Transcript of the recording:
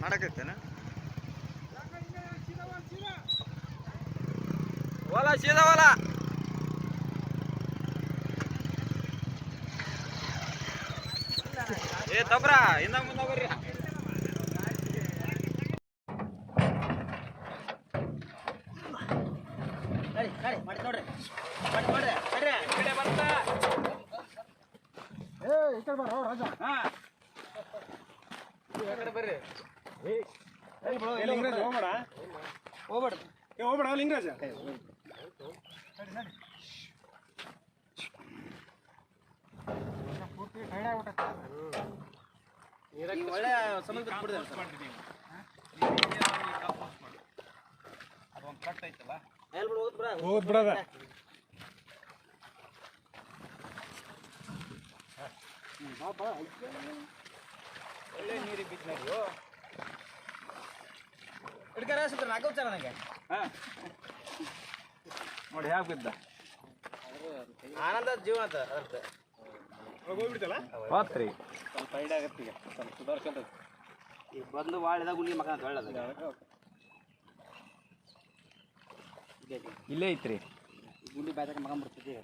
ಮಾಡಕತ್ತೇನ? ಹೊಲ ಸೀದಾ ಹೊಲ ಏ ತಬ್ರಾ ಇನ್ನ ಮುಂದ ಬರ್ರಿ ನಡಿ ಮಾಡಿ ನೋಡ್ರಿ ಮಾಡಿ ನೋಡ್ರಿ ಕಡೆ ಬರ್ತಾ. ಏ ಈ ಕಡೆ ಬರೋ ರಾಜ. ಹಾ. ಈ ಕಡೆ ಬರ್ರಿ. ಲಿಂಗರಾಜ ಹೋಗ್ಬೇಡ. ಹೋಗಬೇಡ. ಏ ಹೋಗಬೇಡ ಲಿಂಗರಾಜ. ಪೂರ್ತಿ ಆಗ್ಬಿಟ್ಟೈತೆ ಈಗ ಒಳ್ಳೆ ಸಂಬಂಧ ಬಿಡ್ದೆ ಹೋದ್ ಬಿಡದ. ಒಳ್ಳೆ ನೀರಿಗೆ ಬಿದ್ದು ನೀವು ಹಿಡ್ಕಾರ ಸುತ್ತ ನಾಲ್ಕು ವಿಚಾರ ನನಗೆ ಹಾ. ನೋಡಿ ಹ್ಯಾಗ ಬಿದ್ದ? ಆನಂದ ಜೀವನ ಅಂತ ಅರ್ಥ. ಹೋಗ್ಬಿಡ್ತಲ್ಲ? ಹೋತ್ರಿ ಸ್ವಲ್ಪ ಟೈರ್ಡ್ ಆಗತ್ತೀಗ ಈಗ. ಸ್ವಲ್ಪ ಸುಧಾರ್ಸ್ಕೊಂತ ಈಗ ಬಂದು ವಾಳಿದಾಗ ಗುಂಡಿ ಮಕ್ಕ ಅಂತ ಹೇಳೋದು ಇಲ್ಲೇ ಐತ್ರಿ ಗುಂಡಿ ಬಾಯ್ದಾಗ ಮಗ ಬರ್ತಿದ್ದೆ